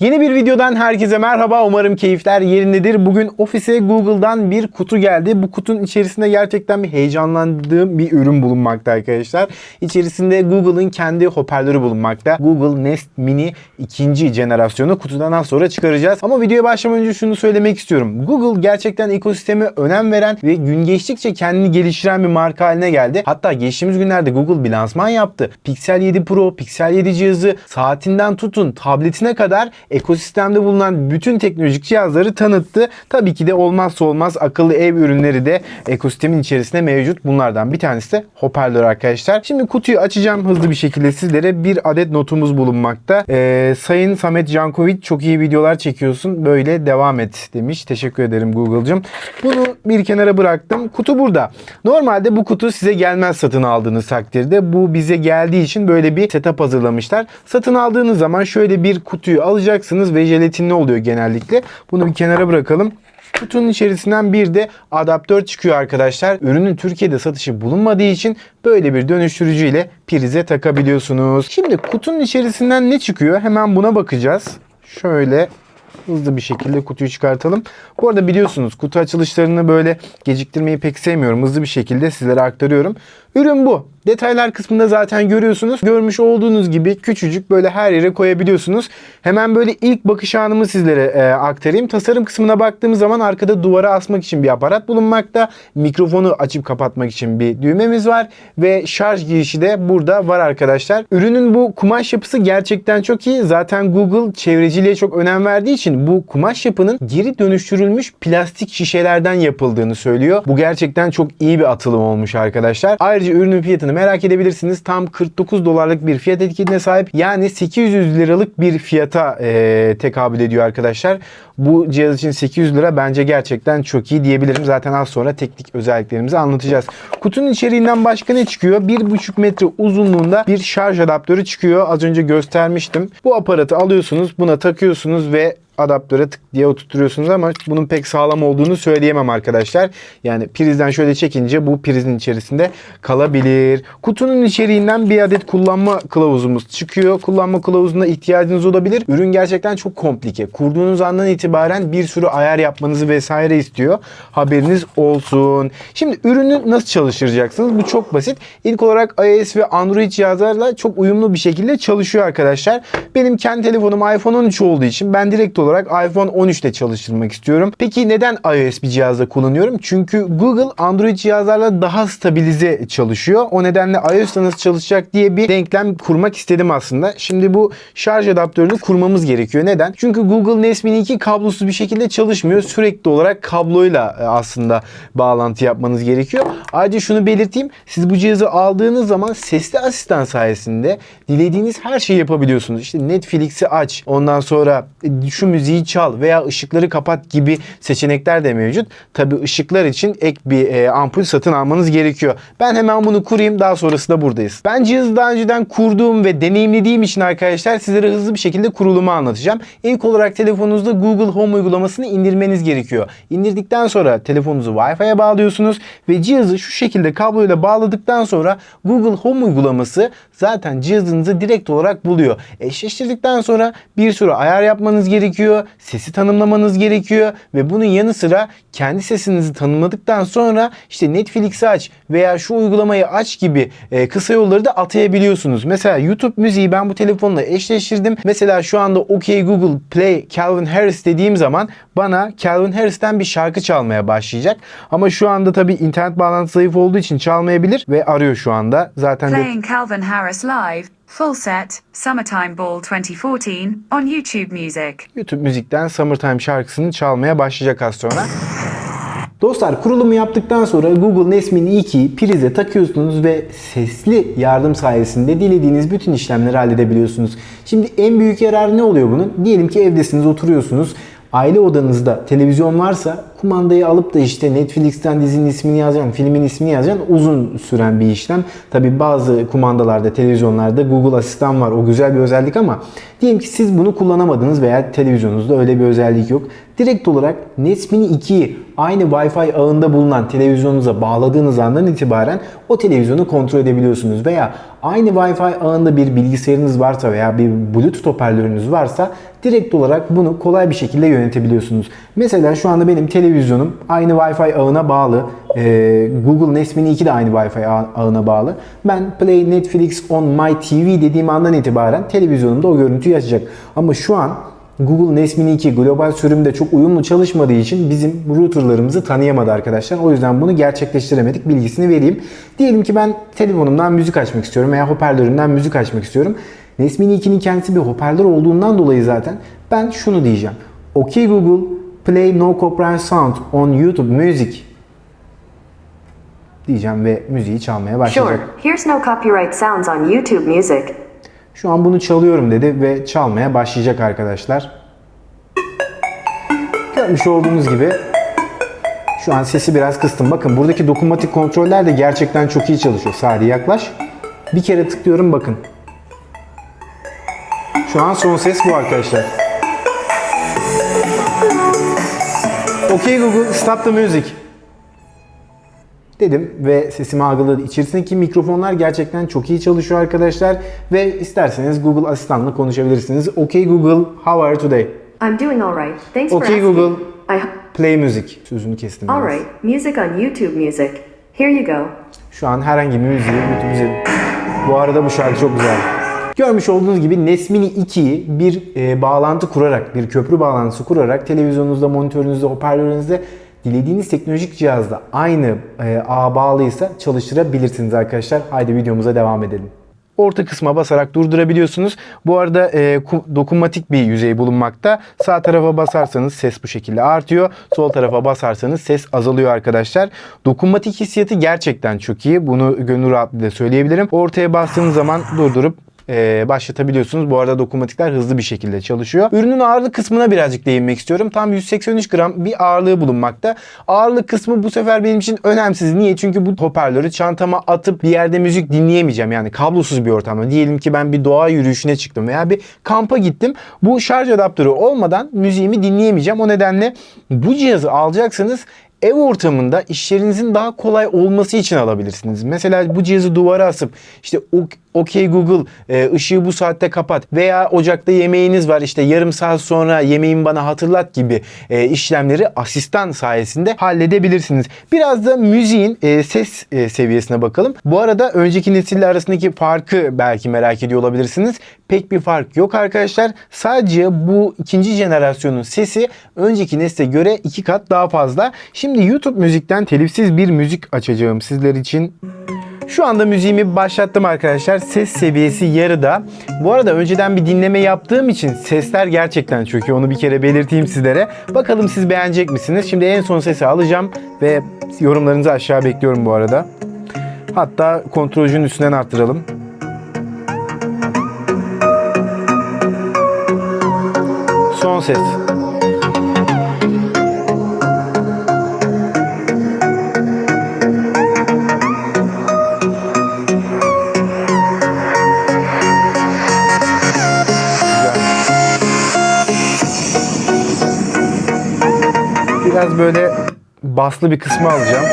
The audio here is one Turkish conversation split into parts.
Yeni bir videodan herkese merhaba. Umarım keyifler yerindedir. Bugün ofise Google'dan bir kutu geldi. Bu kutunun içerisinde gerçekten bir heyecanlandığım bir ürün bulunmakta arkadaşlar. İçerisinde Google'ın kendi hoparlörü bulunmakta. Google Nest Mini ikinci jenerasyonu kutudan az sonra çıkaracağız. Ama videoya başlamadan önce şunu söylemek istiyorum. Google gerçekten ekosisteme önem veren ve gün geçtikçe kendini geliştiren bir marka haline geldi. Hatta geçtiğimiz günlerde Google bir lansman yaptı. Pixel 7 Pro, Pixel 7 cihazı saatinden tutun tabletine kadar ekosistemde bulunan bütün teknolojik cihazları tanıttı. Tabii ki de olmazsa olmaz akıllı ev ürünleri de ekosistemin içerisinde mevcut. Bunlardan bir tanesi de hoparlör arkadaşlar. Şimdi kutuyu açacağım hızlı bir şekilde sizlere. Bir adet notumuz bulunmakta. Ee, Sayın Samet Cankovic çok iyi videolar çekiyorsun. Böyle devam et demiş. Teşekkür ederim Google'cım. Bunu bir kenara bıraktım. Kutu burada. Normalde bu kutu size gelmez satın aldığınız takdirde. Bu bize geldiği için böyle bir setup hazırlamışlar. Satın aldığınız zaman şöyle bir kutuyu alacaksınız ve jelatinli oluyor genellikle. Bunu bir kenara bırakalım. Kutunun içerisinden bir de adaptör çıkıyor arkadaşlar. Ürünün Türkiye'de satışı bulunmadığı için böyle bir dönüştürücü ile prize takabiliyorsunuz. Şimdi kutunun içerisinden ne çıkıyor? Hemen buna bakacağız. Şöyle hızlı bir şekilde kutuyu çıkartalım. Bu arada biliyorsunuz kutu açılışlarını böyle geciktirmeyi pek sevmiyorum. Hızlı bir şekilde sizlere aktarıyorum. Ürün bu. Detaylar kısmında zaten görüyorsunuz. Görmüş olduğunuz gibi küçücük böyle her yere koyabiliyorsunuz. Hemen böyle ilk bakış anımı sizlere e, aktarayım. Tasarım kısmına baktığımız zaman arkada duvara asmak için bir aparat bulunmakta. Mikrofonu açıp kapatmak için bir düğmemiz var. Ve şarj girişi de burada var arkadaşlar. Ürünün bu kumaş yapısı gerçekten çok iyi. Zaten Google çevreciliğe çok önem verdiği için bu kumaş yapının geri dönüştürülmüş plastik şişelerden yapıldığını söylüyor. Bu gerçekten çok iyi bir atılım olmuş arkadaşlar. Ayrıca ürünün fiyatını merak edebilirsiniz. Tam 49 dolarlık bir fiyat etiketine sahip. Yani 800 liralık bir fiyata e, tekabül ediyor arkadaşlar. Bu cihaz için 800 lira bence gerçekten çok iyi diyebilirim. Zaten az sonra teknik özelliklerimizi anlatacağız. Kutunun içeriğinden başka ne çıkıyor? 1,5 metre uzunluğunda bir şarj adaptörü çıkıyor. Az önce göstermiştim. Bu aparatı alıyorsunuz, buna takıyorsunuz ve adaptöre tık diye oturtuyorsunuz ama bunun pek sağlam olduğunu söyleyemem arkadaşlar. Yani prizden şöyle çekince bu prizin içerisinde kalabilir. Kutunun içeriğinden bir adet kullanma kılavuzumuz çıkıyor. Kullanma kılavuzuna ihtiyacınız olabilir. Ürün gerçekten çok komplike. Kurduğunuz andan itibaren bir sürü ayar yapmanızı vesaire istiyor. Haberiniz olsun. Şimdi ürünü nasıl çalıştıracaksınız? Bu çok basit. İlk olarak iOS ve Android cihazlarla çok uyumlu bir şekilde çalışıyor arkadaşlar. Benim kendi telefonum iPhone 13 olduğu için ben direkt olarak iPhone 13 ile çalıştırmak istiyorum. Peki neden iOS bir cihazda kullanıyorum? Çünkü Google Android cihazlarla daha stabilize çalışıyor. O nedenle iOS'ta nasıl çalışacak diye bir denklem kurmak istedim aslında. Şimdi bu şarj adaptörünü kurmamız gerekiyor. Neden? Çünkü Google Nest Mini 2 kablosuz bir şekilde çalışmıyor. Sürekli olarak kabloyla e, aslında bağlantı yapmanız gerekiyor. Ayrıca şunu belirteyim. Siz bu cihazı aldığınız zaman sesli asistan sayesinde dilediğiniz her şeyi yapabiliyorsunuz. İşte Netflix'i aç. Ondan sonra e, şu müziği çal veya ışıkları kapat gibi seçenekler de mevcut. Tabi ışıklar için ek bir e, ampul satın almanız gerekiyor. Ben hemen bunu kurayım daha sonrası da buradayız. Ben cihazı daha önceden kurduğum ve deneyimlediğim için arkadaşlar sizlere hızlı bir şekilde kurulumu anlatacağım. İlk olarak telefonunuzda Google Home uygulamasını indirmeniz gerekiyor. İndirdikten sonra telefonunuzu Wi-Fi'ye bağlıyorsunuz ve cihazı şu şekilde kabloyla bağladıktan sonra Google Home uygulaması zaten cihazınızı direkt olarak buluyor. Eşleştirdikten sonra bir sürü ayar yapmanız gerekiyor. Sesi tanımlamanız gerekiyor ve bunun yanı sıra kendi sesinizi tanımladıktan sonra işte Netflix'i aç veya şu uygulamayı aç gibi e, kısa yolları da atayabiliyorsunuz. Mesela YouTube müziği ben bu telefonla eşleştirdim. Mesela şu anda OK Google Play Calvin Harris dediğim zaman bana Calvin Harris'ten bir şarkı çalmaya başlayacak. Ama şu anda tabii internet bağlantısı zayıf olduğu için çalmayabilir ve arıyor şu anda. Zaten Playing Calvin Harris live, full set, Summertime Ball 2014 on YouTube Music. YouTube müzikten Summertime şarkısını çalmaya başlayacak az sonra. Dostlar kurulumu yaptıktan sonra Google Nest Mini 2'yi prize takıyorsunuz ve sesli yardım sayesinde dilediğiniz bütün işlemleri halledebiliyorsunuz. Şimdi en büyük yararı ne oluyor bunun? Diyelim ki evdesiniz, oturuyorsunuz. Aile odanızda televizyon varsa kumandayı alıp da işte Netflix'ten dizinin ismini yazacaksın, filmin ismini yazacaksın uzun süren bir işlem. Tabi bazı kumandalarda, televizyonlarda Google Asistan var. O güzel bir özellik ama diyelim ki siz bunu kullanamadınız veya televizyonunuzda öyle bir özellik yok. Direkt olarak Nest Mini 2'yi aynı Wi-Fi ağında bulunan televizyonunuza bağladığınız andan itibaren o televizyonu kontrol edebiliyorsunuz veya aynı Wi-Fi ağında bir bilgisayarınız varsa veya bir Bluetooth hoparlörünüz varsa direkt olarak bunu kolay bir şekilde yönetebiliyorsunuz. Mesela şu anda benim televizyonum aynı Wi-Fi ağına bağlı. Ee, Google Nest Mini 2 de aynı Wi-Fi ağ- ağına bağlı. Ben Play Netflix on My TV dediğim andan itibaren televizyonumda o görüntüyü açacak. Ama şu an Google Nest Mini 2 global sürümde çok uyumlu çalışmadığı için bizim routerlarımızı tanıyamadı arkadaşlar. O yüzden bunu gerçekleştiremedik bilgisini vereyim. Diyelim ki ben telefonumdan müzik açmak istiyorum veya hoparlörümden müzik açmak istiyorum. Nest Mini 2'nin kendisi bir hoparlör olduğundan dolayı zaten ben şunu diyeceğim. OK Google play no copyright sound on YouTube music diyeceğim ve müziği çalmaya başlayacak. Sure, here's no copyright sounds on YouTube Music. Şu an bunu çalıyorum dedi ve çalmaya başlayacak arkadaşlar. Görmüş olduğunuz gibi şu an sesi biraz kıstım. Bakın buradaki dokunmatik kontroller de gerçekten çok iyi çalışıyor. Sadi yaklaş. Bir kere tıklıyorum bakın. Şu an son ses bu arkadaşlar. Okay Google stop the music dedim ve sesimi algıladı. İçerisindeki mikrofonlar gerçekten çok iyi çalışıyor arkadaşlar ve isterseniz Google asistanla konuşabilirsiniz. Okay Google, how are you today? I'm doing alright. Thanks for Okay asking. Google, I play music. Sözünü kestim. alright. Music on YouTube Music. Here you go. Şu an herhangi bir müziği YouTube. Bu arada bu şarkı çok güzel. Görmüş olduğunuz gibi Nesmini 2'yi bir e, bağlantı kurarak, bir köprü bağlantısı kurarak televizyonunuzda, monitörünüzde, hoparlörünüzde dilediğiniz teknolojik cihazda aynı e, ağa bağlıysa çalıştırabilirsiniz arkadaşlar. Haydi videomuza devam edelim. Orta kısma basarak durdurabiliyorsunuz. Bu arada e, ku- dokunmatik bir yüzey bulunmakta. Sağ tarafa basarsanız ses bu şekilde artıyor. Sol tarafa basarsanız ses azalıyor arkadaşlar. Dokunmatik hissiyatı gerçekten çok iyi. Bunu gönül rahatlığıyla söyleyebilirim. Ortaya bastığınız zaman durdurup e, başlatabiliyorsunuz. Bu arada dokunmatikler hızlı bir şekilde çalışıyor. Ürünün ağırlık kısmına birazcık değinmek istiyorum. Tam 183 gram bir ağırlığı bulunmakta. Ağırlık kısmı bu sefer benim için önemsiz. Niye? Çünkü bu hoparlörü çantama atıp bir yerde müzik dinleyemeyeceğim. Yani kablosuz bir ortamda. Diyelim ki ben bir doğa yürüyüşüne çıktım veya bir kampa gittim. Bu şarj adaptörü olmadan müziğimi dinleyemeyeceğim. O nedenle bu cihazı alacaksanız ev ortamında işlerinizin daha kolay olması için alabilirsiniz. Mesela bu cihazı duvara asıp işte o- OK Google e, ışığı bu saatte kapat veya ocakta yemeğiniz var işte yarım saat sonra yemeğimi bana hatırlat gibi e, işlemleri asistan sayesinde halledebilirsiniz. Biraz da müziğin e, ses e, seviyesine bakalım. Bu arada önceki nesille arasındaki farkı belki merak ediyor olabilirsiniz. Pek bir fark yok arkadaşlar. Sadece bu ikinci jenerasyonun sesi önceki nesle göre iki kat daha fazla. Şimdi YouTube müzikten telifsiz bir müzik açacağım sizler için. Şu anda müziğimi başlattım arkadaşlar. Ses seviyesi yarıda. Bu arada önceden bir dinleme yaptığım için sesler gerçekten iyi. Onu bir kere belirteyim sizlere. Bakalım siz beğenecek misiniz? Şimdi en son sesi alacağım ve yorumlarınızı aşağı bekliyorum bu arada. Hatta kontrolcünün üstünden arttıralım. Son ses. Biraz böyle baslı bir kısmı alacağım.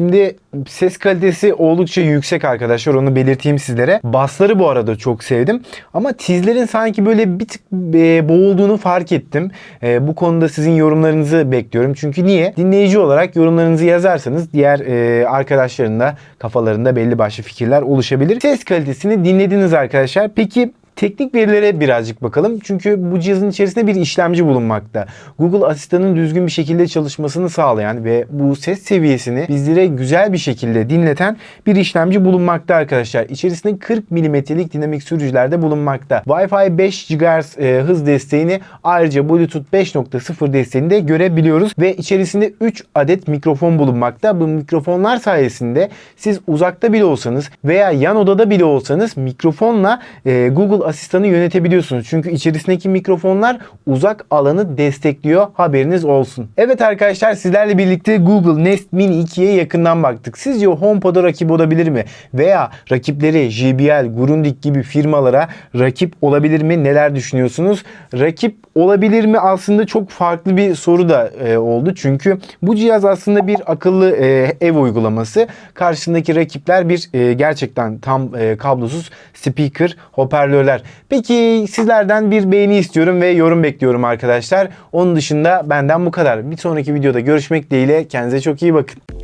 Şimdi ses kalitesi oldukça yüksek arkadaşlar onu belirteyim sizlere. Bassları bu arada çok sevdim. Ama tizlerin sanki böyle bir tık e, boğulduğunu fark ettim. E, bu konuda sizin yorumlarınızı bekliyorum. Çünkü niye? Dinleyici olarak yorumlarınızı yazarsanız diğer e, arkadaşların da kafalarında belli başlı fikirler oluşabilir. Ses kalitesini dinlediniz arkadaşlar. Peki teknik verilere birazcık bakalım. Çünkü bu cihazın içerisinde bir işlemci bulunmakta. Google Asistan'ın düzgün bir şekilde çalışmasını sağlayan ve bu ses seviyesini bizlere güzel bir şekilde dinleten bir işlemci bulunmakta arkadaşlar. İçerisinde 40 mm'lik dinamik sürücülerde bulunmakta. Wi-Fi 5 GHz e, hız desteğini ayrıca Bluetooth 5.0 desteğini de görebiliyoruz ve içerisinde 3 adet mikrofon bulunmakta. Bu mikrofonlar sayesinde siz uzakta bile olsanız veya yan odada bile olsanız mikrofonla e, Google Asistan'ı yönetebiliyorsunuz. Çünkü içerisindeki mikrofonlar uzak alanı destekliyor. Haberiniz olsun. Evet arkadaşlar sizlerle birlikte Google Nest Mini 2'ye yakından baktık. Sizce HomePod'a rakip olabilir mi? Veya rakipleri JBL, Grundig gibi firmalara rakip olabilir mi? Neler düşünüyorsunuz? Rakip olabilir mi? Aslında çok farklı bir soru da e, oldu. Çünkü bu cihaz aslında bir akıllı e, ev uygulaması. Karşısındaki rakipler bir e, gerçekten tam e, kablosuz speaker, hoparlörler. Peki sizlerden bir beğeni istiyorum ve yorum bekliyorum arkadaşlar. Onun dışında benden bu kadar. Bir sonraki videoda görüşmek dileğiyle. Kendinize çok iyi bakın.